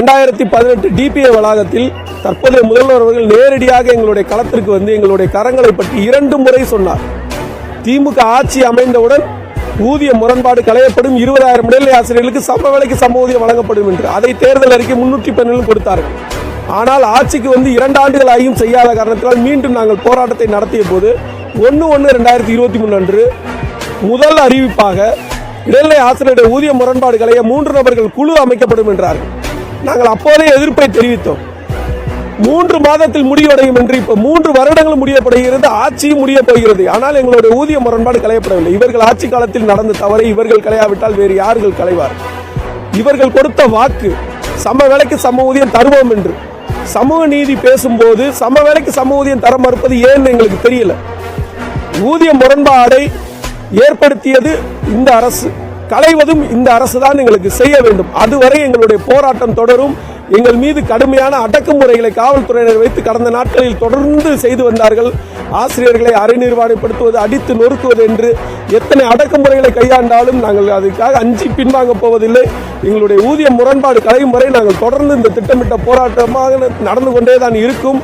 ரெண்டாயிரத்தி பதினெட்டு டிபிஏ வளாகத்தில் தற்போதைய முதல்வர் அவர்கள் நேரடியாக எங்களுடைய களத்திற்கு வந்து எங்களுடைய கரங்களை பற்றி இரண்டு முறை சொன்னார். திமுக ஆட்சி அமைந்தவுடன் ஊதிய முரண்பாடு களையப்படும் இருபதாயிரம் இடைநிலை ஆசிரியர்களுக்கு சம வேலைக்கு சம ஊதியம் வழங்கப்படும் என்று அதை தேர்தல் அறிக்கை முன்னூற்றி பன்னிலும் கொடுத்தார்கள் ஆனால் ஆட்சிக்கு வந்து இரண்டு ஆண்டுகள் ஆகியும் செய்யாத காரணத்தினால் மீண்டும் நாங்கள் போராட்டத்தை நடத்திய போது ஒன்று ஒன்று ரெண்டாயிரத்தி இருபத்தி மூணு அன்று முதல் அறிவிப்பாக இடைநிலை ஆசிரியருடைய ஊதிய முரண்பாடு களைய மூன்று நபர்கள் குழு அமைக்கப்படும் என்றார்கள். நாங்கள் அப்போதே எதிர்ப்பை தெரிவித்தோம். மூன்று மாதத்தில் முடிவடையும் என்று இப்ப மூன்று வருடங்கள் முடியப்படுகிறது ஆட்சியும் முடிய போகிறது ஆனால் எங்களுடைய ஊதிய முரண்பாடு களையப்படவில்லை. இவர்கள் ஆட்சி காலத்தில் நடந்த தவறை இவர்கள் களையாவிட்டால் வேறு யார்கள் களைவார்? இவர்கள் கொடுத்த வாக்கு சம வேலைக்கு சம ஊதியம் தருவோம் என்று. சமூக நீதி பேசும்போது சம வேலைக்கு சம ஊதியம் தர மறுப்பது ஏன்னு எங்களுக்கு தெரியல. ஊதிய முரண்பாடை ஏற்படுத்தியது இந்த அரசு. களைவதும் இந்த அரசு தான் எங்களுக்கு செய்ய வேண்டும். அதுவரை எங்களுடைய போராட்டம் தொடரும். எங்கள் மீது கடுமையான அடக்குமுறைகளை காவல்துறையினர் வைத்து கடந்த நாட்களில் தொடர்ந்து செய்து வந்தார்கள். ஆசிரியர்களை அரைநிர்வாணப்படுத்துவது அடித்து நொறுக்குவது என்று எத்தனை அடக்குமுறைகளை கையாண்டாலும் நாங்கள் அதுக்காக அஞ்சு பின்வாங்க போவதில்லை. எங்களுடைய ஊதிய முரண்பாடு களையும் வரை நாங்கள் தொடர்ந்து இந்த திட்டமிட்ட போராட்டமாக நடந்து கொண்டே தான் இருக்கும்.